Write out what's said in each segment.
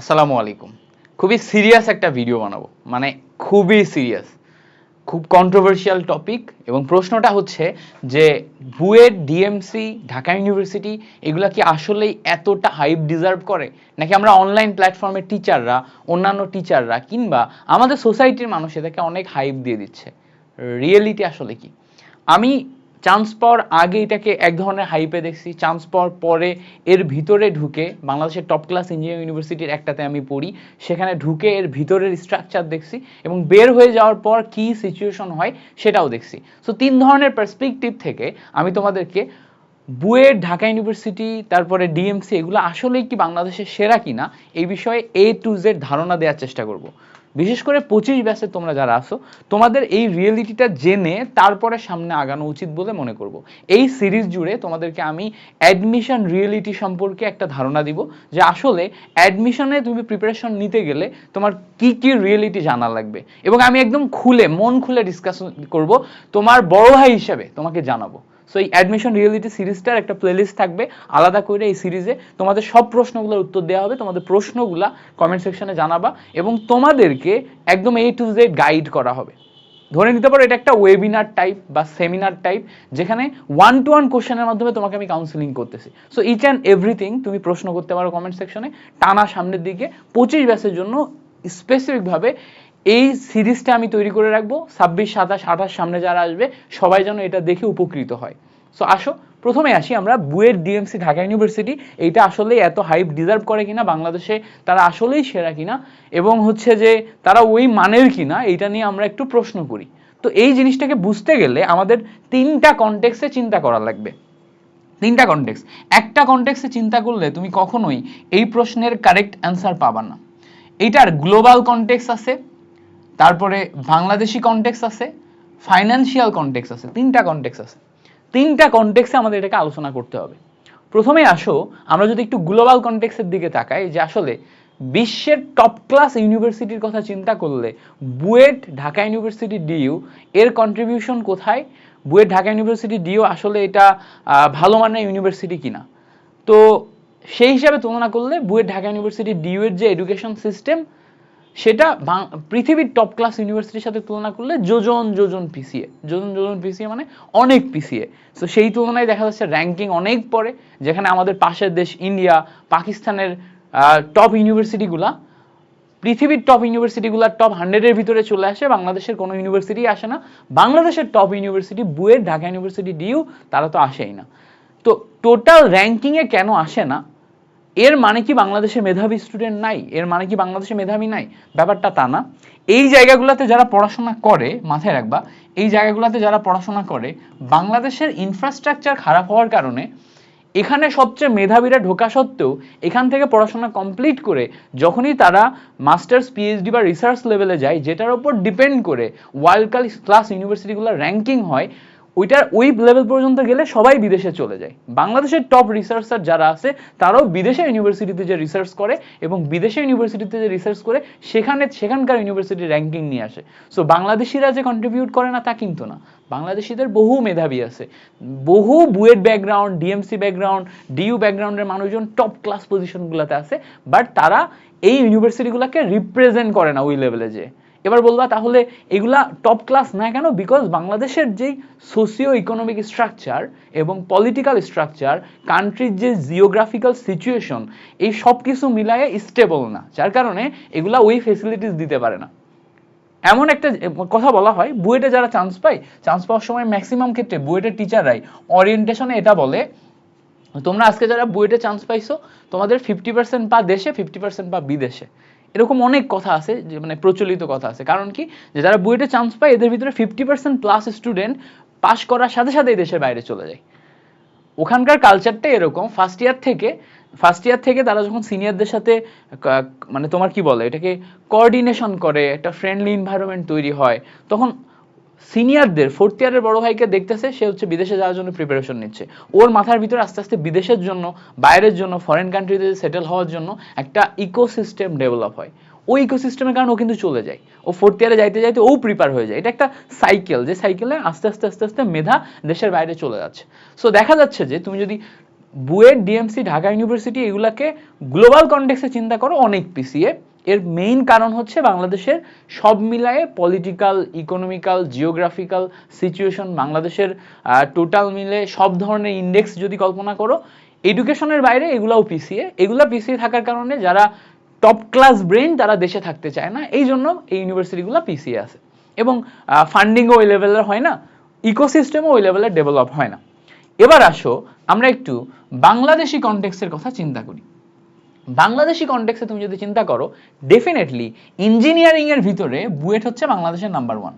আসসালামু আলাইকুম। খুবই সিরিয়াস একটা ভিডিও বানাবো। মানে খুবই সিরিয়াস খুব কন্ট্রোভার্সিয়াল টপিক এবং প্রশ্নটা হচ্ছে যে বুয়েট ডিএমসি ঢাকা ইউনিভার্সিটি এগুলা কি আসলেই এতটা হাইপ ডিজার্ভ করে? নাকি আমরা অনলাইন প্ল্যাটফর্মের টিচাররা অন্যান্য টিচাররা কিংবা আমাদের সোসাইটির মানুষ এটাকে অনেক হাইপ দিয়ে দিচ্ছে? রিয়েলিটি আসলে কি? আমি চান্স পাওয়ার আগে এটাকে এক ধরনের হাইপে দেখছি। চান্স পাওয়ার পরে এর ভিতরে ঢুকে বাংলাদেশের টপ ক্লাস ইঞ্জিনিয়ারিং ইউনিভার্সিটির একটাতে আমি পড়ি। সেখানে ঢুকে এর ভিতরের স্ট্রাকচার দেখছি এবং বের হয়ে যাওয়ার পর কি সিচুয়েশন হয় সেটাও দেখছি। সো তিন ধরনের পার্সপেক্টিভ থেকে আমি তোমাদেরকে বুয়েট, ঢাকা ইউনিভার্সিটি তারপরে ডিএমসি এগুলো আসলেই কি বাংলাদেশের সেরা কিনা, এই বিষয়ে এ টু জেড ধারণা দেওয়ার চেষ্টা করব। বিশেষ করে পঁচিশ ব্যাচে তোমরা যারা আসো তোমাদের এই রিয়েলিটিটা জেনে তারপরে সামনে আগানো উচিত বলে মনে করব। এই সিরিজ জুড়ে তোমাদেরকে আমি অ্যাডমিশন রিয়েলিটি সম্পর্কে একটা ধারণা দিব যে আসলে অ্যাডমিশনে তুমি প্রিপারেশন নিতে গেলে তোমার কি কি রিয়েলিটি জানা লাগবে। এবং আমি একদম খুলে, মন খুলে ডিসকাশন করব, তোমার বড় ভাই হিসেবে তোমাকে জানাব। সো এই অ্যাডমিশন রিয়েলিটি সিরিজটার একটা প্লেলিস্ট থাকবে। আলাদা করে এই সিরিজে তোমাদের সব প্রশ্নগুলোর উত্তর দেওয়া হবে। তোমাদের প্রশ্নগুলা কমেন্ট সেকশনে জানাবা এবং তোমাদেরকে একদম এ টু জেড গাইড করা হবে। ধরে নিতে পারো, এটা একটা ওয়েবিনার টাইপ বা সেমিনার টাইপ যেখানে ওয়ান টু ওয়ান কোশ্চেনের মাধ্যমে তোমাকে আমি কাউন্সিলিং করতেছি। সো ইচ অ্যান্ড এভরিথিং তুমি প্রশ্ন করতে পারো কমেন্ট সেকশনে টানা সামনের দিকে পঁচিশ ব্যাসের জন্য স্পেসিফিকভাবে এই সিরিজটা আমি তৈরি করে রাখব, ছাব্বিশ, সাতাশ, আঠাশ সামনে যারা আসবে, সবাই যেন এটা দেখে উপকৃত হয়। সো আসো, প্রথমে আসি আমরা বুয়েট ডিএমসি ঢাকা ইউনিভার্সিটি এইটা আসলেই এত হাইপ ডিজার্ভ করে কিনা, বাংলাদেশে তারা আসলেই সেরা কিনা, এবং হচ্ছে যে তারা ওই মানের কিনা, এইটা নিয়ে আমরা একটু প্রশ্ন করি। তো এই জিনিসটাকে বুঝতে গেলে আমাদের তিনটা কনটেক্সে চিন্তা করা লাগবে। তিনটা কনটেক্স একটা কনটেক্সে চিন্তা করলে তুমি কখনোই এই প্রশ্নের কারেক্ট অ্যান্সার পাবা না। এইটার গ্লোবাল কনটেক্স আছে তারপরে বাংলাদেশি কনটেক্স আছে ফাইন্যান্সিয়াল কনটেক্স আছে, তিনটা কনটেক্স আছে। তিনটা কনটেক্সে আমাদের এটাকে আলোচনা করতে হবে। প্রথমে আসো, আমরা যদি একটু গ্লোবাল কনটেক্সের দিকে তাকাই, যে আসলে বিশ্বের টপ ক্লাস ইউনিভার্সিটির কথা চিন্তা করলে, বুয়েট ঢাকা ইউনিভার্সিটি ডিইউ এর কন্ট্রিবিউশন কোথায়? বুয়েট ঢাকা ইউনিভার্সিটি ডিইউ আসলে এটা ভালো মানের ইউনিভার্সিটি কিনা? তো সেই হিসাবে তুলনা করলে, বুয়েট ঢাকা ইউনিভার্সিটি ডিইউ এর যে এডুকেশন সিস্টেম সেটা পৃথিবীর টপ ক্লাস ইউনিভার্সিটির সাথে তুলনা করলে যোজন যোজন পিছিয়ে যোজন যোজন পিছিয়ে মানে অনেক পিছিয়ে তো সেই তুলনায় দেখা যাচ্ছে র্যাঙ্কিং অনেক পরে, যেখানে আমাদের পাশের দেশ ইন্ডিয়া পাকিস্তানের টপ ইউনিভার্সিটিগুলা পৃথিবীর টপ ইউনিভার্সিটিগুলোর টপ হান্ড্রেডের ভিতরে চলে আসে, বাংলাদেশের কোনো ইউনিভার্সিটি আসে না। বাংলাদেশের top university BUET, Dhaka university DU তারা তো আসেই না। তো টোটাল র্যাঙ্কিংয়ে কেন আসে না? এর মানে কি বাংলাদেশে মেধাবী স্টুডেন্ট নাই? এর মানে কি বাংলাদেশে মেধাবী নাই? ব্যাপারটা তা না। এই জায়গাগুলোতে যারা পড়াশোনা করে, মাথায় রাখবা, এই জায়গাগুলোতে যারা পড়াশোনা করে, বাংলাদেশের ইনফ্রাস্ট্রাকচার খারাপ হওয়ার কারণে এখানে সবচেয়ে মেধাবীরা ঢোকা সত্ত্বেও এখান থেকে পড়াশোনা কমপ্লিট করে যখনই তারা মাস্টার্স পিএইচডি বা রিসার্চ লেভেলে যায়, যেটার উপর ডিপেন্ড করে ওয়ার্ল্ড ক্লাস ইউনিভার্সিটিগুলোর র্যাঙ্কিং হয় ওইটার ওই লেভেল পর্যন্ত গেলে সবাই বিদেশে চলে যায়। বাংলাদেশের টপ রিসার্চার যারা আছে, তারাও বিদেশের ইউনিভার্সিটিতে যে রিসার্চ করে এবং বিদেশে ইউনিভার্সিটিতে যে রিসার্চ করে, সেখানে সেখানকার ইউনিভার্সিটির র্যাঙ্কিং নিয়ে আসে। সো বাংলাদেশিরা যে কন্ট্রিবিউট করে না, তা কিন্তু না। বাংলাদেশিদের বহু মেধাবী আছে। বহু BUET background DMC background DU ব্যাকগ্রাউন্ডের মানুষজন টপ ক্লাস পজিশনগুলোতে আছে বাট তারা এই ইউনিভার্সিটিগুলোকে রিপ্রেজেন্ট করে না ওই লেভেলে যে এবার বলবা তাহলে এগুলা টপ ক্লাস না কেন? বিকজ বাংলাদেশের যেই সোসিও ইকোনমিক স্ট্রাকচার এবং পলিটিক্যাল স্ট্রাকচার কান্ট্রির যে জিওগ্রাফিক্যাল সিচুয়েশন এই সব কিছু মিলায়ে স্টেবল না। যার কারণে এগুলা ওই ফেসিলিটিস দিতে পারে না। এমন একটা কথা বলা হয়, বুয়েটে যারা চান্স পায় চান্স পাওয়ার সময় ম্যাক্সিমাম ক্ষেত্রে বুয়েটের টিচাররাই ওরিয়েন্টেশনে এটা বলে, তোমরা আজকে যারা বুয়েটে চান্স পাইছো, তোমাদের ফিফটি পার্সেন্ট বা দেশে ফিফটি পার্সেন্ট বা বিদেশে। এরকম অনেক কথা আছে, যে মানে প্রচলিত কথা আছে। কারণ কি? যে যারা বুয়েটে চান্স পায়, এদের ভিতরে fifty percent plus student pass করার সাথে সাথে দেশের বাইরে চলে যায়। ওখানকার কালচারটা এরকম। ফার্স্ট ইয়ার থেকে ফার্স্ট ইয়ার থেকে তারা যখন সিনিয়রদের সাথে মানে তোমার কি বলে? এটাকে কোঅর্ডিনেশন করে, একটা ফ্রেন্ডলি এনভায়রনমেন্ট তৈরি হয়, তখন সিনিয়রদের ফোর্থ ইয়ারের বড় ভাইকে দেখতেছে, সে হচ্ছে বিদেশে যাওয়ার জন্য প্রিপারেশন নিচ্ছে। ওর মাথার ভিতরে আস্তে আস্তে বিদেশের জন্য, বাইরের জন্য ফরেন কান্ট্রিতে সেটেল হওয়ার জন্য একটা ইকোসিস্টেম ডেভেলপ হয়। ওই ইকোসিস্টেমের কারণে ও কিন্তু চলে যায়। ও ফোর্থ ইয়ারে যাইতে যাইতে ও প্রিপার হয়ে যায়। এটা একটা সাইকেল যে সাইকেলে আস্তে আস্তে আস্তে আস্তে মেধা দেশের বাইরে চলে যাচ্ছে। সো দেখা যাচ্ছে যে তুমি যদি বুয়েট ডিএমসি ঢাকা ইউনিভার্সিটি এগুলাকে গ্লোবাল কনটেক্সে চিন্তা করো, অনেক পিছিয়ে এর মেইন কারণ হচ্ছে বাংলাদেশের সব মিলায়ে পলিটিক্যাল ইকোনমিক্যাল জিওগ্রাফিক্যাল সিচুয়েশন বাংলাদেশের টোটাল মিলে সব ধরনের ইন্ডেক্স যদি কল্পনা করো এডুকেশনের বাইরে এগুলাও পিছিয়ে। এগুলা পিছিয়ে থাকার কারণে যারা টপ ক্লাস ব্রেন তারা দেশে থাকতে চায় না। এই জন্য এই ইউনিভার্সিটিগুলো পিছিয়ে আছে। এবং ফান্ডিংও ওই লেভেলের হয় না ইকোসিস্টেমও ওই লেভেলের ডেভেলপ হয় না। এবার আসো, আমরা একটু বাংলাদেশি কনটেক্সের কথা চিন্তা করি। বাংলাদেশি কনটেক্সে তুমি যদি চিন্তা করো ডেফিনেটলি ইঞ্জিনিয়ারিং এর ভিতরে বুয়েট হচ্ছে বাংলাদেশের নাম্বার ওয়ান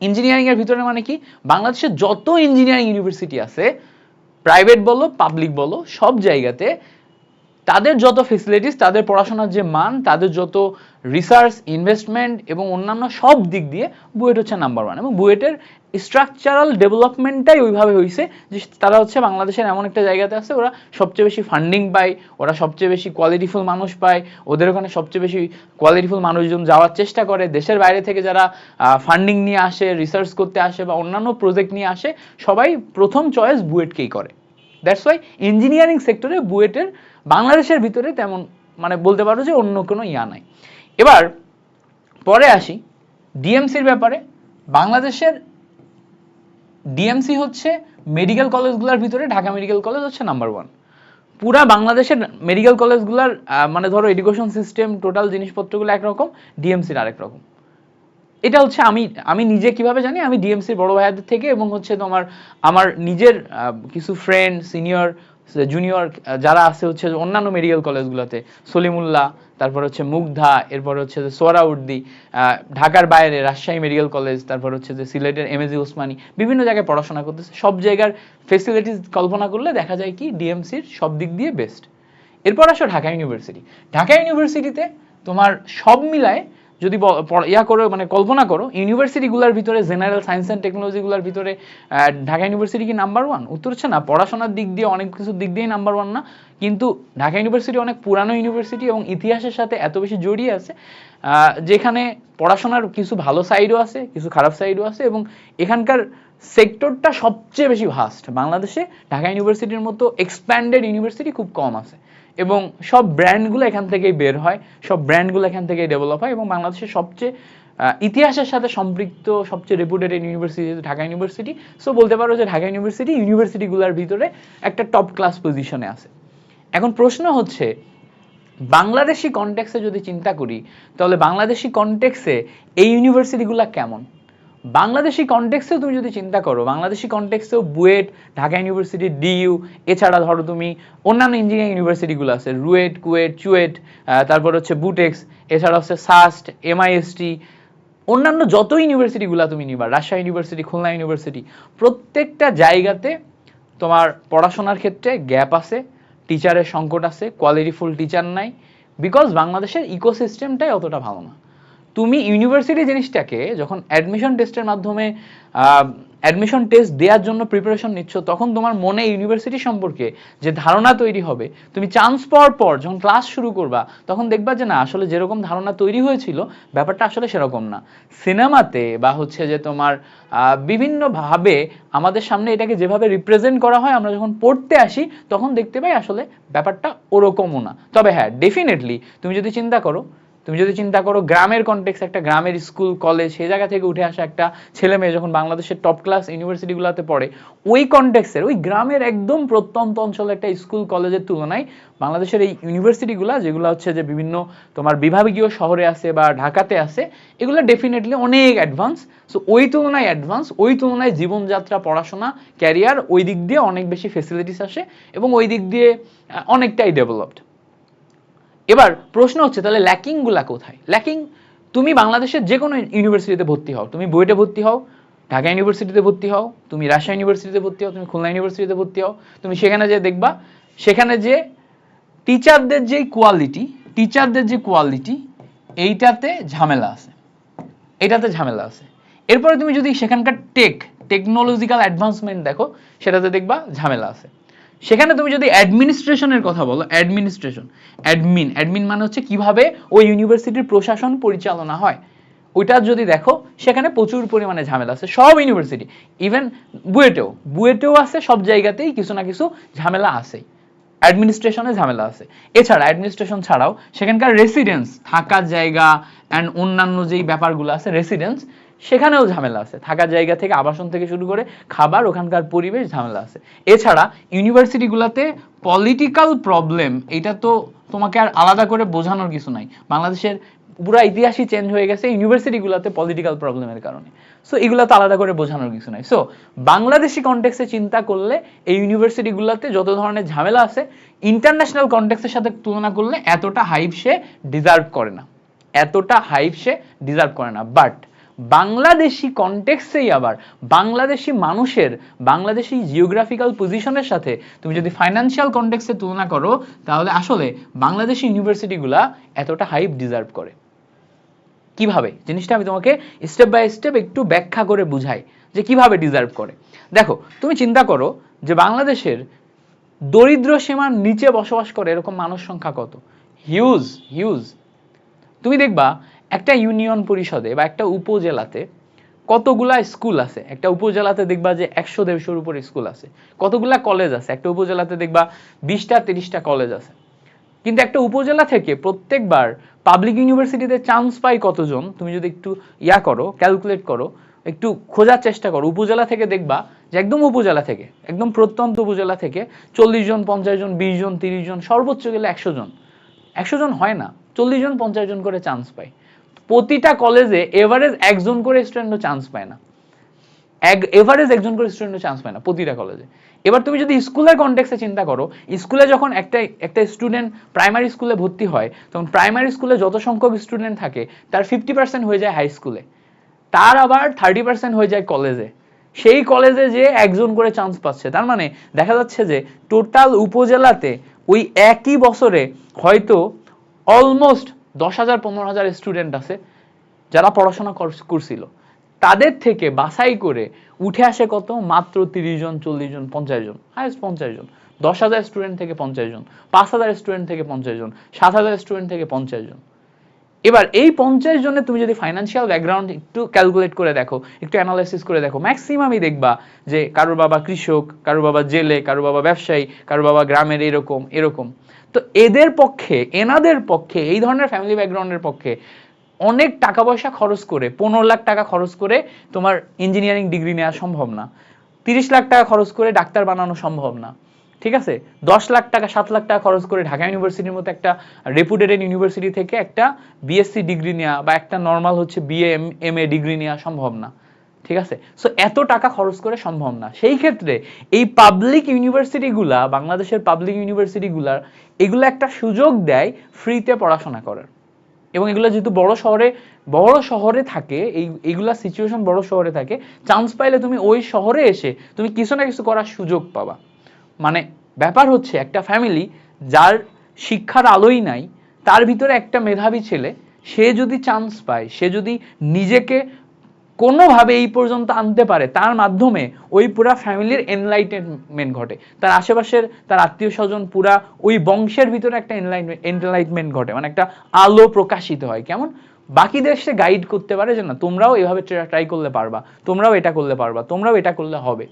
ইঞ্জিনিয়ারিং এর ভিতরে মানে কি? বাংলাদেশের যত ইঞ্জিনিয়ারিং ইউনিভার্সিটি আছে প্রাইভেট বলো পাবলিক বলো, সব জায়গাতে তাদের যত ফেসিলিটিস তাদের পড়াশোনার যে মান, তাদের যত রিসার্চ ইনভেস্টমেন্ট এবং অন্যান্য সব দিক দিয়ে বুয়েট হচ্ছে নাম্বার ওয়ান এবং বুয়েটের স্ট্রাকচারাল ডেভেলপমেন্টটাই ওইভাবে হয়েছে যে তারা হচ্ছে বাংলাদেশের এমন একটা জায়গাতে আছে, ওরা সবচেয়ে বেশি ফান্ডিং পায়, ওরা সবচেয়ে বেশি কোয়ালিটিফুল মানুষ পায়, ওদের ওখানে সবচেয়ে বেশি কোয়ালিটিফুল মানুষজন যাওয়ার চেষ্টা করে, দেশের বাইরে থেকে যারা ফান্ডিং নিয়ে আসে রিসার্চ করতে আসে বা অন্যান্য প্রজেক্ট নিয়ে আসে, সবাই প্রথম চয়েস বুয়েটকেই করে। দ্যাটস ওয়াই ইঞ্জিনিয়ারিং সেক্টরে বুয়েটের, বাংলাদেশের ভিতরে তেমন মানে বলতে পারো যে অন্য কোনো ইয়া নাই। এবার, পরে আসি ডিএমসির ব্যাপারে, বাংলাদেশের ডিএমসি হচ্ছে মেডিকেল কলেজগুলোর ভিতরে ঢাকা মেডিকেল কলেজ হচ্ছে নাম্বার ওয়ান পুরা বাংলাদেশের মেডিকেল কলেজগুলোর মানে ধরো এডুকেশন সিস্টেম টোটাল জিনিসপত্রগুলো একরকম ডিএমসির আরেক রকম। এটা হচ্ছে আমি আমি নিজে কীভাবে জানি, আমি ডিএমসির বড় ভাইয়াদের থেকে এবং হচ্ছে তোমার, আমার নিজের কিছু ফ্রেন্ড সিনিয়র জুনিয়র যারা আছে হচ্ছে অন্যান্য মেডিকেল কলেজগুলোতে সলিমুল্লাহ তারপর হচ্ছে মুগ্ধা, এরপর হচ্ছে যে সোহরাউদ্দি ঢাকার বাইরে রাজশাহী মেডিকেল কলেজ, তারপর হচ্ছে যে সিলেটের এম এজি ওসমানী বিভিন্ন জায়গায় পড়াশোনা করতেছে। সব জায়গার ফেসিলিটিস কল্পনা করলে দেখা যায় কি ডিএমসির সব দিক দিয়ে বেস্ট এরপর আসো ঢাকা ইউনিভার্সিটি ঢাকা ইউনিভার্সিটিতে তোমার সব মিলায় যদি ইয়া করো মানে কল্পনা করো, ইউনিভার্সিটিগুলোর ভিতরে, জেনারেল সায়েন্স অ্যান্ড টেকনোলজিগুলোর ভিতরে ঢাকা ইউনিভার্সিটি কি নাম্বার ওয়ান উত্তর হচ্ছে না, পড়াশোনার দিক দিয়ে অনেক কিছু দিক দিয়েই নাম্বার ওয়ান না, কিন্তু ঢাকা ইউনিভার্সিটি অনেক পুরানো ইউনিভার্সিটি এবং ইতিহাসের সাথে এত বেশি জড়িয়ে আছে যেখানে পড়াশোনার কিছু ভালো সাইডও আছে, কিছু খারাপ সাইডও আছে এবং এখানকার সেক্টরটা সবচেয়ে বেশি ভাস্ট বাংলাদেশে ঢাকা ইউনিভার্সিটির মতো এক্সপ্যান্ডেড ইউনিভার্সিটি খুব কম আছে। এবং সব ব্র্যান্ডগুলো এখান থেকেই বের হয়, সব ব্র্যান্ডগুলো এখান থেকেই ডেভেলপ হয় এবং বাংলাদেশের সবচেয়ে ইতিহাসের সাথে সম্পৃক্ত সবচেয়ে reputed university Dhaka university so বলতে পারো যে ঢাকা ইউনিভার্সিটি ইউনিভার্সিটিগুলোর ভিতরে একটা টপ ক্লাস পজিশনে আছে। এখন প্রশ্ন হচ্ছে, বাংলাদেশি কনটেক্সে যদি চিন্তা করি, তাহলে বাংলাদেশি কনটেক্সে এই ইউনিভার্সিটিগুলো কেমন? বাংলাদেশি কনটেক্সেও তুমি যদি চিন্তা করো, বাংলাদেশি কনটেক্সেও বুয়েট, ঢাকা ইউনিভার্সিটি ডিইউ, এছাড়া ধরো তুমি অন্যান্য ইঞ্জিনিয়ারিং ইউনিভার্সিটিগুলো আছে, রুয়েট, কুয়েট, চুয়েট তারপর হচ্ছে বুটেক্স, এছাড়া হচ্ছে সাস্ট এমআইএসটি অন্যান্য যত ইউনিভার্সিটিগুলো তুমি নিবা, রাজশাহী ইউনিভার্সিটি খুলনা ইউনিভার্সিটি প্রত্যেকটা জায়গাতে তোমার পড়াশোনার ক্ষেত্রে গ্যাপ আছে টিচারের সংকট আছে কোয়ালিটিফুল টিচার নাই বিকজ বাংলাদেশের ইকোসিস্টেমটাই অতটা ভালো না। তুমি ইউনিভার্সিটি জিনিসটাকে যখন অ্যাডমিশন টেস্টের মাধ্যমে অ্যাডমিশন টেস্ট দেওয়ার জন্য প্রিপারেশন নিচ্ছ, তখন তোমার মনে ইউনিভার্সিটি সম্পর্কে যে ধারণা তৈরি হবে, তুমি চান্স পাওয়ার পর যখন ক্লাস শুরু করবা, তখন দেখবা যে না, আসলে যেরকম ধারণা তৈরি হয়েছিল, ব্যাপারটা আসলে সেরকম না। সিনেমাতে বা হচ্ছে যে তোমার বিভিন্নভাবে আমাদের সামনে এটাকে যেভাবে রিপ্রেজেন্ট করা হয়, আমরা যখন পড়তে আসি, তখন দেখতে পাই আসলে ব্যাপারটা ওরকমও না। তবে হ্যাঁ ডেফিনেটলি তুমি যদি চিন্তা করো তুমি যদি চিন্তা করো, গ্রামের কনটেক্স একটা গ্রামের স্কুল কলেজ সেই জায়গা থেকে উঠে আসা একটা ছেলে মেয়ে যখন বাংলাদেশের টপ ক্লাস ইউনিভার্সিটিগুলোতে পড়ে, ওই কনটেক্সের ওই গ্রামের একদম প্রত্যন্ত অঞ্চলে একটা স্কুল কলেজের তুলনায় বাংলাদেশের এই ইউনিভার্সিটিগুলো যেগুলো হচ্ছে যে বিভিন্ন তোমার বিভাগীয় শহরে আছে বা ঢাকাতে আছে, এগুলো ডেফিনেটলি অনেক অ্যাডভান্স সো ওই তুলনায় অ্যাডভান্স ওই তুলনায় জীবনযাত্রা, পড়াশোনা ক্যারিয়ার ওই দিক দিয়ে অনেক বেশি ফেসিলিটিস আসে এবং ওই দিক দিয়ে অনেকটাই ডেভেলপড এবার প্রশ্ন হচ্ছে, তাহলে ল্যাকিংগুলা কোথায়? ল্যাকিং তুমি বাংলাদেশের যে কোনো ইউনিভার্সিটিতে ভর্তি হও। তুমি বুয়েটে ভর্তি হও, ঢাকা ইউনিভার্সিটিতে ভর্তি হও, তুমি রাজশাহী ইউনিভার্সিটিতে ভর্তি হও, তুমি খুলনা ইউনিভার্সিটিতে ভর্তি হও। তুমি সেখানে যে দেখবা, সেখানে যে টিচারদের যে কোয়ালিটি টিচারদের যে কোয়ালিটি এইটাতে ঝামেলা আছে। এটাতে ঝামেলা আছে। এরপরে তুমি যদি সেখানকার টেক টেকনোলজিক্যাল অ্যাডভান্সমেন্ট দেখো, সেটাতে দেখবা ঝামেলা আছে। সেখানে তুমি যদি অ্যাডমিনিস্ট্রেশনের কথা বলো, অ্যাডমিনিস্ট্রেশন, অ্যাডমিন অ্যাডমিন মানে হচ্ছে কীভাবে ওই ইউনিভার্সিটির প্রশাসন পরিচালনা হয়। ওইটা যদি দেখো, সেখানে প্রচুর পরিমাণে ঝামেলা আছে, সব ইউনিভার্সিটি ইভেন বুয়েটেও। বুয়েটেও আছে, সব জায়গাতেই কিছু না কিছু ঝামেলা আছেই অ্যাডমিনিস্ট্রেশনে ঝামেলা আছে। এছাড়া অ্যাডমিনিস্ট্রেশন ছাড়াও সেখানকার রেসিডেন্স থাকার জায়গা অ্যান্ড অন্যান্য যেই ব্যাপারগুলো আছে রেসিডেন্স সেখানেও ঝামেলা আছে। থাকার জায়গা থেকে আবাসন থেকে শুরু করে খাবার, ওখানকার পরিবেশ ঝামেলা আছে। এছাড়া ইউনিভার্সিটিগুলোতে পলিটিক্যাল প্রবলেম, এটা তো তোমাকে আর আলাদা করে বোঝানোর কিছু নাই। বাংলাদেশের পুরো ইতিহাসই চেঞ্জ হয়ে গেছে ইউনিভার্সিটিগুলোতে পলিটিক্যাল প্রবলেমের কারণে। সো এগুলো তো আলাদা করে বোঝানোর কিছু নাই। সো বাংলাদেশি কনটেক্সে চিন্তা করলে এই ইউনিভার্সিটিগুলোতে যত ধরনের ঝামেলা আছে ইন্টারন্যাশনাল কনটেক্সের সাথে তুলনা করলে এতটা হাইপ সে ডিজার্ভ করে না। এতটা হাইপ সে ডিজার্ভ করে না। বাট বাংলাদেশি কনটেক্সেই আবার বাংলাদেশি মানুষের, বাংলাদেশি জিওগ্রাফিক্যাল পজিশনের সাথে তুমি যদি ফাইন্যান্সিয়াল কনটেক্সে তুলনা করো, তাহলে আসলে বাংলাদেশি ইউনিভার্সিটিগুলা এতটা হাইপ ডিজার্ভ করে। কীভাবে? জিনিসটা আমি তোমাকে স্টেপ বাই স্টেপ একটু ব্যাখ্যা করে বুঝাই যে কীভাবে ডিজার্ভ করে। দেখো, তুমি চিন্তা করো যে বাংলাদেশের দরিদ্র সীমার নিচে বসবাস করে এরকম মানুষ সংখ্যা কত? হিউজ হিউজ তুমি দেখবা একটা ইউনিয়ন পরিষদে বা একটা উপজেলাতে কতগুলা স্কুল আছে? একটা উপজেলাতে দেখবা যে একশো দেড়শোর উপরে স্কুল আছে। কতগুলা কলেজ আছে? একটা উপজেলাতে দেখবা বিশটা, তিরিশটা কলেজ আছে। কিন্তু একটা উপজেলা থেকে প্রত্যেকবার পাবলিক ইউনিভার্সিটিতে চান্স পাই কতজন? তুমি যদি একটু ইয়া করো ক্যালকুলেট করো, একটু খোঁজার চেষ্টা করো। উপজেলা থেকে দেখবা যে একদম উপজেলা থেকে, একদম প্রত্যন্ত উপজেলা থেকে চল্লিশ জন, পঞ্চাশ জন, বিশ জন, তিরিশ জন, সর্বোচ্চ গেলে একশো জন। একশো জন হয় না, চল্লিশ জন, পঞ্চাশ জন করে চান্স পায়। প্রতিটা কলেজে এভারেজ একজন করে স্টুডেন্টও চান্স পায় না। এক এভারেজ একজন করে স্টুডেন্টও চান্স পায় না প্রতিটা কলেজে এবার তুমি যদি স্কুলের কনটেক্সে চিন্তা করো স্কুলে যখন একটা একটা স্টুডেন্ট প্রাইমারি স্কুলে ভর্তি হয়, তখন প্রাইমারি স্কুলে যত সংখ্যক স্টুডেন্ট থাকে, তার ফিফটি পার্সেন্ট হয়ে যায় হাই স্কুলে তার আবার থার্টি পার্সেন্ট হয়ে যায় কলেজে সেই কলেজে যে একজন করে চান্স পাচ্ছে, তার মানে দেখা যাচ্ছে যে টোটাল উপজেলাতে ওই একই বছরে হয়তো অলমোস্ট দশ হাজার, পনেরো হাজার স্টুডেন্ট আছে যারা পড়াশোনা করছিল। তাদের থেকে বাছাই করে উঠে আসে কত? মাত্র তিরিশ জন, চল্লিশ জন, পঞ্চাশ জন। হাইস্ট পঞ্চাশ জন। দশ হাজার স্টুডেন্ট থেকে পঞ্চাশ জন। পাঁচ হাজার স্টুডেন্ট থেকে পঞ্চাশ জন। সাত হাজার স্টুডেন্ট থেকে পঞ্চাশ জন। এবার এই পঞ্চাশ জনে তুমি যদি ফাইন্যান্সিয়াল ব্যাকগ্রাউন্ড একটু ক্যালকুলেট করে দেখো, একটু অ্যানালাইসিস করে দেখো ম্যাক্সিমামই দেখবা যে কারোর বাবা কৃষক, কারোর বাবা জেলে, কারোর বাবা ব্যবসায়ী, কারোর বাবা গ্রামের এরকম এরকম। তো এদের পক্ষে, এনাদের পক্ষে, এই ধরনের ফ্যামিলি ব্যাকগ্রাউন্ডের পক্ষে অনেক টাকা পয়সা খরচ করে, পনেরো লাখ টাকা খরচ করে তোমার ইঞ্জিনিয়ারিং ডিগ্রি নেওয়া সম্ভব না। তিরিশ লাখ টাকা খরচ করে ডাক্তার বানানো সম্ভব না। ঠিক আছে? দশ লাখ টাকা, সাত লাখ টাকা খরচ করে ঢাকা ইউনিভার্সিটির মতো একটা রেপুটেড ইউনিভার্সিটি থেকে একটা বিএসসি ডিগ্রি নেওয়া বা একটা নর্মাল হচ্ছে বিএ এম এ ডিগ্রি নেওয়া সম্ভব না। ঠিক আছে? সো এত টাকা খরচ করে সম্ভব না। সেই ক্ষেত্রে এই পাবলিক ইউনিভার্সিটিগুলা বাংলাদেশের পাবলিক ইউনিভার্সিটিগুলার এগুলো একটা সুযোগ দেয় ফ্রিতে পড়াশোনা করার। এবং এগুলো যেহেতু বড় শহরে বড় শহরে থাকে, এই, এইগুলা সিচুয়েশন বড় শহরে থাকে চান্স পাইলে তুমি ওই শহরে এসে তুমি কিছু না কিছু করার সুযোগ পাবা। মানে ব্যাপার হচ্ছে একটা ফ্যামিলি যার শিক্ষার আলোই নাই, তার ভিতরে একটা মেধাবী ছেলে, সে যদি চান্স পায়, সে যদি নিজেকে কোনোভাবে এই পর্যন্ত আনতে পারে, তার মাধ্যমে ওই পুরা ফ্যামিলির এনলাইটেনমেন্ট ঘটে। তার আশেপাশের, তার আত্মীয় স্বজন পুরা ওই বংশের ভিতরে একটা এনলাইটমেন্ট ঘটে। মানে একটা আলো প্রকাশিত হয়। কেমন? বাকি দেশে গাইড করতে পারে যে, না, তোমরাও এভাবে ট্রাই করলে পারবা। তোমরাও এটা করলে পারবা। তোমরাও এটা করলে হবে।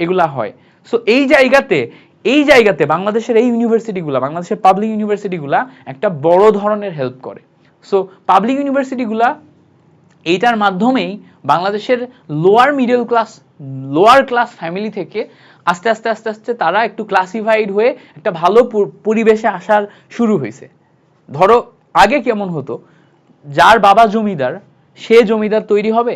এগুলা হয়। সো এই জায়গাতে এই জায়গাতে বাংলাদেশের এই ইউনিভার্সিটিগুলা বাংলাদেশের পাবলিক ইউনিভার্সিটিগুলা একটা বড় ধরনের হেল্প করে। সো পাবলিক ইউনিভার্সিটিগুলা এইটার মাধ্যমেই বাংলাদেশের lower middle class lower class family থেকে আস্তে আস্তে আস্তে আস্তে তারা একটু ক্লাসিফাইড হয়ে একটা ভালো পরিবেশে আসার শুরু হয়েছে। ধরো, আগে কেমন হতো? যার বাবা জমিদার, সে জমিদার তৈরি হবে,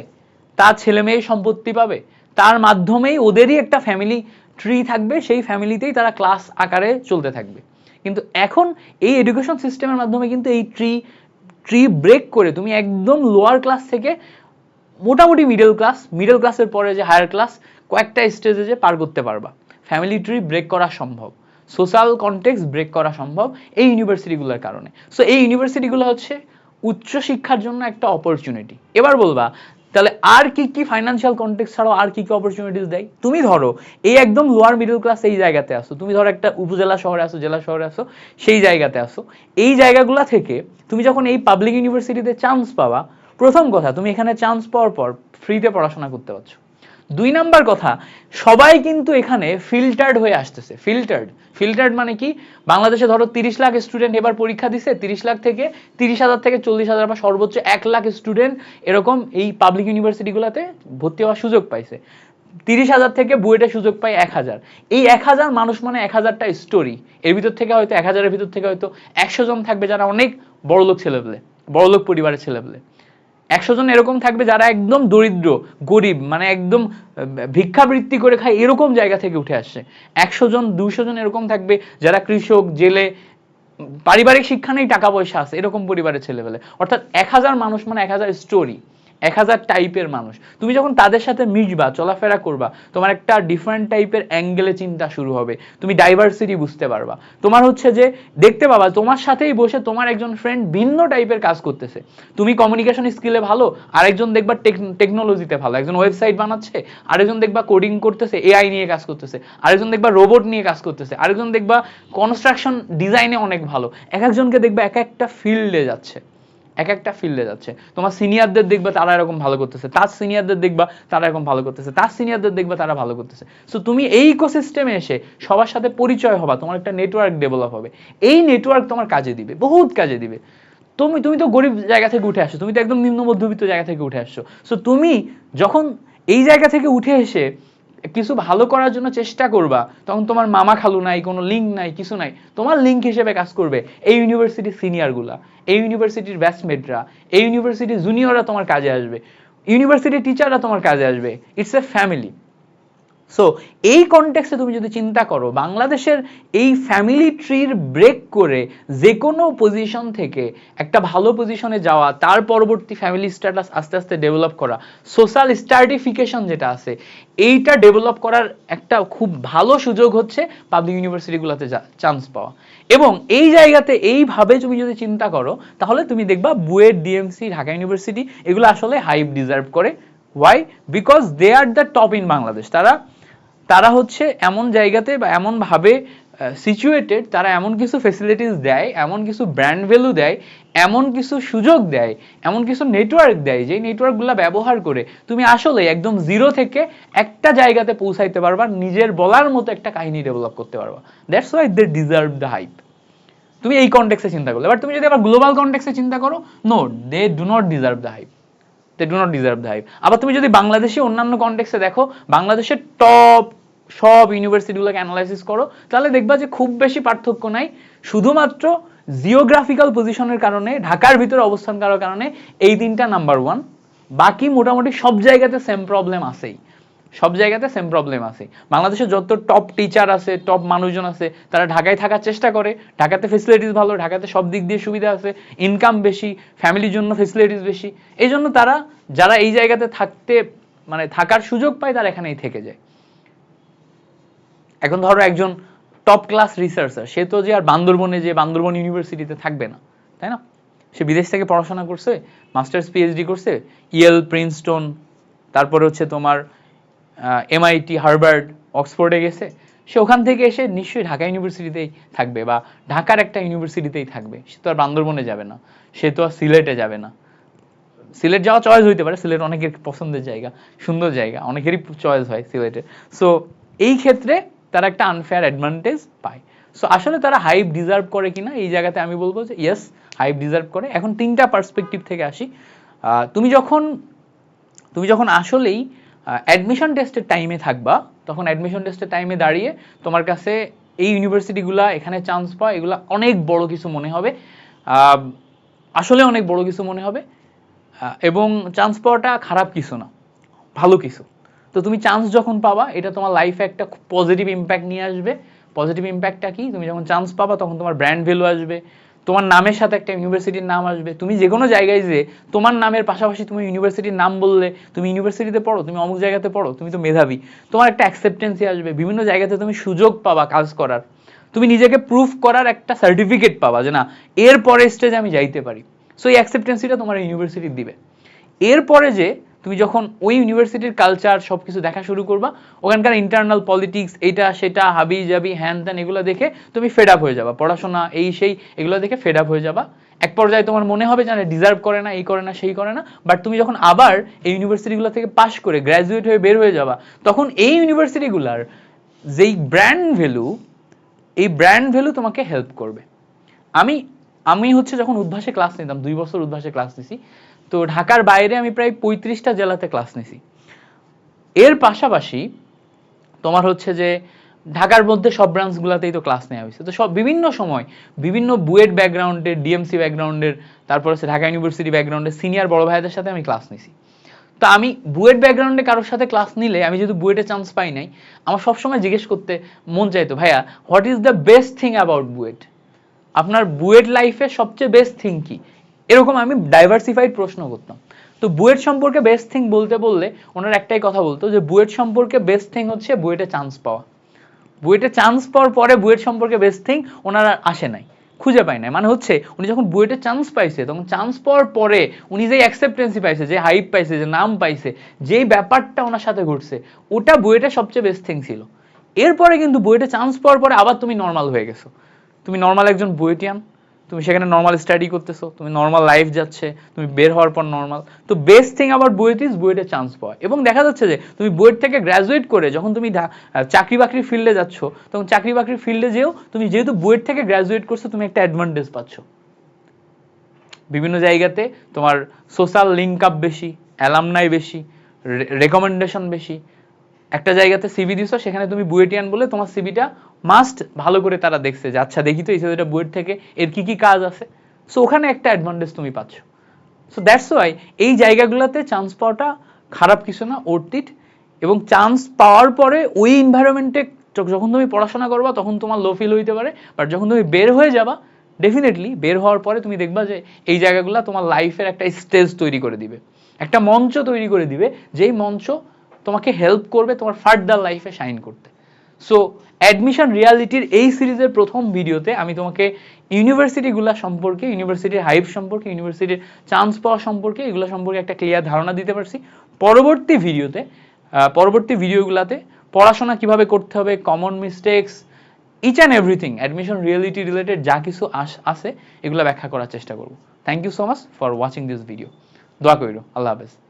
তার ছেলে মেয়ে সম্পত্তি পাবে, তার মাধ্যমেই ওদেরই একটা ফ্যামিলি ট্রি থাকবে, সেই ফ্যামিলিতেই তারা ক্লাস আকারে চলতে থাকবে। কিন্তু এখন এই এডুকেশন সিস্টেমের মাধ্যমে কিন্তু এই ট্রি ট্রি ব্রেক করে তুমি একদম লোয়ার ক্লাস থেকে মোটামুটি মিডল ক্লাস মিডল ক্লাসের পরে যে হায়ার ক্লাস কয়েকটা স্টেজে যে পার করতে পারবা। ফ্যামিলি ট্রি ব্রেক করা সম্ভব। সোশ্যাল কন্টেক্স ব্রেক করা সম্ভব এই ইউনিভার্সিটিগুলোর কারণে। সো এই ইউনিভার্সিটিগুলো হচ্ছে উচ্চশিক্ষার জন্য একটা অপরচুনিটি এবার বলবা তাহলে আর কি কি ফাইন্যান্সিয়াল কনটেক্স ছাড়াও আর কি কি অপরচুনিটিস দেয়? তুমি ধরো, এই একদম লোয়ার মিডল ক্লাস এই জায়গাতে আসো, তুমি ধরো একটা উপজেলা শহরে আসো, জেলা শহরে আসো, সেই জায়গাতে আসো, এই জায়গাগুলো থেকে তুমি যখন এই পাবলিক ইউনিভার্সিটিতে চান্স পাবা, প্রথম কথা, তুমি এখানে চান্স পাওয়ার পর ফ্রিতে পড়াশোনা করতে পারছ। দুই নাম্বার কথা, সবাই কিন্তু এখানে ফিল্টার্ড হয়ে আসতেছে। ফিল্টার্ড ফিল্টার্ড মানে কি? বাংলাদেশে ধরো তিরিশ লাখ স্টুডেন্ট এবার পরীক্ষা দিছে, তিরিশ লাখ থেকে তিরিশ হাজার থেকে চল্লিশ হাজার বা সর্বোচ্চ এক লাখ স্টুডেন্ট এরকম এই পাবলিক ইউনিভার্সিটিগুলোতে ভর্তি হওয়ার সুযোগ পাইছে। তিরিশ হাজার থেকে বুয়েটে সুযোগ পায় এক হাজার। এই এক হাজার মানুষ মানে এক হাজারটা স্টোরি এর ভিতর থেকে হয়তো এক হাজারের ভিতর থেকে হয়তো একশো জন থাকবে যারা অনেক বড়লোক ছেলে ছেলেপেলে, বড়লোক পরিবারের ছেলে ছেলেপেলে। একশো জন এরকম থাকবে যারা একদম দরিদ্র, গরিব মানে একদম ভিক্ষাবৃত্তি করে খায় এরকম জায়গা থেকে উঠে আসছে। একশো জন দুশো জন এরকম থাকবে যারা কৃষক, জেলে পারিবারিক শিক্ষা নেই, টাকা পয়সা আছে, এরকম পরিবারের ছেলেবেলে। অর্থাৎ এক হাজার মানুষ মানে এক হাজার স্টোরি এক হাজার টাইপের মানুষ। তুমি যখন তাদের সাথে মিশবা, চলাফেরা করবা, তোমার একটা ডিফারেন্ট টাইপের অ্যাঙ্গেলে চিন্তা শুরু হবে। তুমি ডাইভার্সিটি বুঝতে পারবা। তোমার হচ্ছে যে, দেখতে পাবা, তোমার সাথেই বসে তোমার একজন ফ্রেন্ড ভিন্ন টাইপের কাজ করতেছে। তুমি কমিউনিকেশন স্কিলে ভালো, আরেকজন দেখবা টেকনোলজিতে ভালো। একজন ওয়েবসাইট বানাচ্ছে, আরেকজন দেখবা কোডিং করতেছে এআই নিয়ে কাজ করতেছে, আরেকজন দেখবা রোবট নিয়ে কাজ করতেছে, আরেকজন দেখবা কনস্ট্রাকশন ডিজাইনে অনেক ভালো। এক একজনকে দেখবা এক একটা ফিল্ডে যাচ্ছে। এক একটা ফিল্ডে যাচ্ছে। তোমার সিনিয়রদের দেখবা তারা এরকম ভালো করতেছে, তার সিনিয়রদের দেখবা তারা এরকম ভালো করতেছে, তার সিনিয়রদের দেখবা তারা ভালো করতেছে। সো তুমি এই ইকোসিস্টেমে এসে সবার সাথে পরিচয় হবা, তোমার একটা নেটওয়ার্ক ডেভেলপ হবে। এই নেটওয়ার্ক তোমার কাজে দিবে, বহুত কাজে দিবে। তুমি তুমি তো গরিব জায়গা থেকে উঠে আসছো, তুমি তো একদম নিম্ন মধ্যবিত্ত জায়গা থেকে উঠে আসছো। সো তুমি যখন এই জায়গা থেকে উঠে এসে কিছু ভালো করার জন্য চেষ্টা করবা, তখন তোমার মামা খালু নাই, কোনো লিঙ্ক নাই, কিছু নাই। তোমার লিঙ্ক হিসেবে কাজ করবে এই ইউনিভার্সিটির সিনিয়রগুলা এই ইউনিভার্সিটির ব্যাচমেটরা এই ইউনিভার্সিটির জুনিয়ররা তোমার কাজে আসবে ইউনিভার্সিটির টিচাররা তোমার কাজে আসবে। ইটস এ ফ্যামিলি সো এই কনটেক্সে তুমি যদি চিন্তা করো, বাংলাদেশের এই ফ্যামিলি ট্রির ব্রেক করে যে কোনো পজিশন থেকে একটা ভালো পজিশনে যাওয়া, তার পরবর্তী ফ্যামিলি স্ট্যাটাস আস্তে আস্তে ডেভেলপ করা সোশ্যাল স্টার্টিফিকেশন যেটা আছে, এইটা ডেভেলপ করার একটা খুব ভালো সুযোগ হচ্ছে পাবলিক ইউনিভার্সিটিগুলোতে চান্স পাওয়া। এবং এই জায়গাতে এইভাবে তুমি যদি চিন্তা করো, তাহলে তুমি দেখবা বুয়েট ডিএমসি ঢাকা ইউনিভার্সিটি এগুলো আসলে হাইপ ডিজার্ভ করে। Why because they are the top in Bangladesh তারা তারা হচ্ছে এমন জায়গাতে বা এমন ভাবে সিচুয়েটেড তারা এমন কিছু ফেসিলিটিস দেয়, এমন কিছু ব্র্যান্ড ভ্যালু দেয়, এমন কিছু সুযোগ দেয়, এমন কিছু নেটওয়ার্ক দেয় যে নেটওয়ার্কগুলো ব্যবহার করে তুমি আসলে একদম জিরো থেকে একটা জায়গাতে পৌঁছাইতে পারবা, নিজের বলার মতো একটা কাহিনী ডেভেলপ করতে পারবা। That's why they deserve the hype তুমি এই কনটেক্সে চিন্তা করলে। এবার তুমি যদি আবার গ্লোবাল কন্টেক্সে চিন্তা করো no they do not deserve the hype they do not deserve the hype আবার তুমি যদি বাংলাদেশে অন্যান্য কন্টেক্সে দেখো, বাংলাদেশের টপ সব ইউনিভার্সিটিগুলোকে অ্যানালাইসিস করো, তাহলে দেখবা যে খুব বেশি পার্থক্য নাই। শুধুমাত্র জিওগ্রাফিক্যাল পজিশনের কারণে, ঢাকার ভিতরে অবস্থান করার কারণে এই তিনটা নাম্বার ওয়ান বাকি মোটামুটি সব জায়গাতে সেম প্রবলেম আছেই। সব জায়গাতে সেম প্রবলেম আছে বাংলাদেশে যত টপ টিচার আছে টপ মানুষজন আছে, তারা ঢাকায় থাকার চেষ্টা করে। ঢাকাতে ফেসিলিটিস ভালো, ঢাকাতে সব দিক দিয়ে সুবিধা আছে ইনকাম বেশি ফ্যামিলির জন্য ফেসিলিটিস বেশি। এই জন্য তারা, যারা এই জায়গাতে থাকতে মানে থাকার সুযোগ পায়, তারা এখানেই থেকে যায়। এখন ধরো একজন টপ ক্লাস রিসার্চার সে তো যে আর বান্দরবনে যে বান্দরবন ইউনিভার্সিটিতে থাকবে না, তাই না? সে বিদেশ থেকে পড়াশোনা করছে মাস্টার্স পিএইচডি করছে ইয়েল প্রিন্সটন তারপরে হচ্ছে তোমার এমআইটি হার্ভার্ড অক্সফোর্ডে গেছে, সে ওখান থেকে এসে নিশ্চয়ই ঢাকা ইউনিভার্সিটিতেই থাকবে বা ঢাকার একটা ইউনিভার্সিটিতেই থাকবে, সে তো আর বান্দরবনে যাবে না, সে তো আর সিলেটে যাবে না। সিলেট যাওয়া চয়েস হইতে পারে, সিলেট অনেকের পছন্দের জায়গা, সুন্দর জায়গা, অনেকেরই চয়েস হয় সিলেটে। সো এই ক্ষেত্রে তারা একটা আনফেয়ার অ্যাডভান্টেজ পায়। সো আসলে তারা হাইপ ডিজার্ভ করে কিনা, এই জায়গাতে আমি বলব যে ইয়েস হাইপ ডিজার্ভ করে। এখন তিনটা পার্সপেক্টিভ থেকে আসি। তুমি যখন তুমি যখন আসলেই অ্যাডমিশন টেস্টের টাইমে থাকবা, তখন অ্যাডমিশন টেস্টের টাইমে দাঁড়িয়ে তোমার কাছে এই ইউনিভার্সিটিগুলা এখানে চান্স পাওয়া, এগুলা অনেক বড় কিছু মনে হবে। আসলে অনেক বড় কিছু মনে হবে। এবং চান্স পাওয়াটা খারাপ কিছু না, ভালো কিছু। তো তুমি চান্স যখন পাবা, এটা তোমার লাইফে একটা পজিটিভ ইম্প্যাক্ট নিয়ে আসবে। পজিটিভ ইম্প্যাক্টটা কি? তুমি যখন চান্স পাবা, তখন তোমার ব্র্যান্ড ভ্যালু আসবে, তোমার নামের সাথে একটা ইউনিভার্সিটির নাম আসবে। তুমি যে কোনো জায়গায় যে তোমার নামের পাশাপাশি তুমি ইউনিভার্সিটির নাম বললে, তুমি ইউনিভার্সিটিতে পড়ো, তুমি অমুক জায়গাতে পড়ো, তুমি তো মেধাবী। তোমার একটা অ্যাকসেপ্টেন্সি আসবে। বিভিন্ন জায়গাতে তুমি সুযোগ পাবা কাজ করার। তুমি নিজেকে প্রুফ করার একটা সার্টিফিকেট পাবা যে না এর পরে স্টেজে আমি যাইতে পারি। সো এই অ্যাকসেপ্টেন্সিটা তোমার ইউনিভার্সিটি দিবে। এরপরে যে তুমি যখন ওই ইউনিভার্সিটির কালচার সব কিছু দেখা শুরু করবা, ওখানকার ইন্টারনাল পলিটিক্স এটা, সেটা, হাবি জাবি, হ্যান ত্যান, এগুলো দেখে তুমি ফেড আপ হয়ে যাবা। পড়াশোনা, এই, সেই, এগুলো দেখে ফেড আপ হয়ে যাবা। এক পর্যায়ে তোমার মনে হবে যে ডিজার্ভ করে না, এই করে না, সেই করে না বাট তুমি যখন আবার এই ইউনিভার্সিটিগুলো থেকে পাশ করে গ্র্যাজুয়েট হয়ে বের হয়ে যাবা, তখন এই ইউনিভার্সিটিগুলার যেই ব্র্যান্ড ভ্যালু এই ব্র্যান্ড ভ্যালু তোমাকে হেল্প করবে। আমি আমি হচ্ছে যখন উদ্ভাসে ক্লাস নিতাম, দুই বছর উদ্ভাসে ক্লাস নিছি তো ঢাকার বাইরে আমি প্রায় পঁয়ত্রিশটা জেলাতে ক্লাস নিছি। এর পাশাপাশি তোমার হচ্ছে যে ঢাকার মধ্যে সব ব্রাঞ্চগুলোতেই তো ক্লাস নেওয়া হয়েছে। তো সব বিভিন্ন সময় বিভিন্ন বুয়েট ব্যাকগ্রাউন্ডের ডিএমসি ব্যাকগ্রাউন্ডের তারপর হচ্ছে ঢাকা ইউনিভার্সিটি ব্যাকগ্রাউন্ডের সিনিয়র বড় ভাইদের সাথে আমি ক্লাস নিছি। তো আমি বুয়েট ব্যাকগ্রাউন্ডে কারোর সাথে ক্লাস নিলে আমি যেহেতু বুয়েটে চান্স পাই নাই, আমার সবসময় জিজ্ঞেস করতে মন চাইতো, ভাইয়া what is the best thing about BUET? আপনার বুয়েট লাইফে সবচেয়ে বেস্ট থিং কি? এরকম আমি ডাইভার্সিফাইড প্রশ্ন করতাম। তো বুয়েট সম্পর্কে বেস্ট থিং বলতে বললে, ওনার একটাই কথা বলতো যে বুয়েট সম্পর্কে বেস্ট থিং হচ্ছে বুয়েটে চান্স পাওয়া। বুয়েটে চান্স পাওয়ার পরে বুয়েট সম্পর্কে বেস্ট থিং ওনার আর আসে নাই, খুঁজে পায় নাই। মানে হচ্ছে, উনি যখন বুয়েটে চান্স পাইছে, তখন চান্স পাওয়ার পরে উনি যে অ্যাকসেপ্টেন্সি পাইছে, যে হাইপ পাইছে, যে নাম পাইছে, যেই ব্যাপারটা ওনার সাথে ঘটছে, ওটা বুয়েটে সবচেয়ে বেস্ট থিং ছিল। এরপরে কিন্তু বুয়েটে চান্স পাওয়ার পরে আবার তুমি নর্মাল হয়ে গেছো। তুমি নর্মাল একজন বুয়েটিয়ান তুমি সেখানে নর্মাল স্টাডি করতেছো, তুমি নর্মাল লাইফ যাচ্ছে, তুমি বের হওয়ার পর নর্মাল তো বেস্ট থিং আবার বুয়েট ইজ বুয়েটে চান্স পাওয়া। এবং দেখা যাচ্ছে যে তুমি বুয়েট থেকে গ্র্যাজুয়েট করে যখন তুমি চাকরি বাকরির ফিল্ডে যাচ্ছ, তখন চাকরি বাকরির ফিল্ডে যেও তুমি যেহেতু বুয়েট থেকে গ্র্যাজুয়েট করছ, তুমি একটা অ্যাডভান্টেজ পাচ্ছ। বিভিন্ন জায়গাতে তোমার সোশ্যাল লিঙ্ক আপ বেশি অ্যালামনাই বেশি রেকমেন্ডেশন বেশি একটা জায়গাতে সিভি দিছো, সেখানে তুমি বুয়েটিয়ান বলে তোমার সিভিটা মাস্ট ভালো করে তারা দেখছে যে আচ্ছা দেখি তো এই ছেলেটা বুয়েট থেকে, এর কি কি কাজ আছে। সো ওখানে একটা অ্যাডভান্টেজ তুমি পাচ্ছ। সো দ্যাটস ওয়াই এই জায়গাগুলোতে চান্স পাওয়াটা খারাপ কিছু না অর্থিত এবং চান্স পাওয়ার পরে ওই এনভায়রনমেন্টে যখন তুমি পড়াশোনা করবা, তখন তোমার লো ফিল হইতে পারে। বাট যখন তুমি বের হয়ে যাবা ডেফিনেটলি বের হওয়ার পরে তুমি দেখবা যে এই জায়গাগুলো তোমার লাইফের একটা স্টেজ তৈরি করে দিবে। একটা মঞ্চ তৈরি করে দিবে, যেই মঞ্চ তোমাকে হেল্প করবে তোমার ফার্দার লাইফে শাইন করতে। সো অ্যাডমিশন রিয়ালিটির এই সিরিজের প্রথম ভিডিওতে আমি তোমাকে ইউনিভার্সিটিগুলো সম্পর্কে ইউনিভার্সিটির হাইপ সম্পর্কে ইউনিভার্সিটির চান্স পাওয়া সম্পর্কে এগুলো সম্পর্কে একটা ক্লিয়ার ধারণা দিতে পারছি। পরবর্তী ভিডিওতে পরবর্তী ভিডিওগুলোতে পড়াশোনা কীভাবে করতে হবে common mistakes each and everything admission reality related যা কিছু আস- আছে, এগুলো ব্যাখ্যা করার চেষ্টা করব। Thank you so much for watching this video দোয়া করিল আল্লাহ হাফেজ।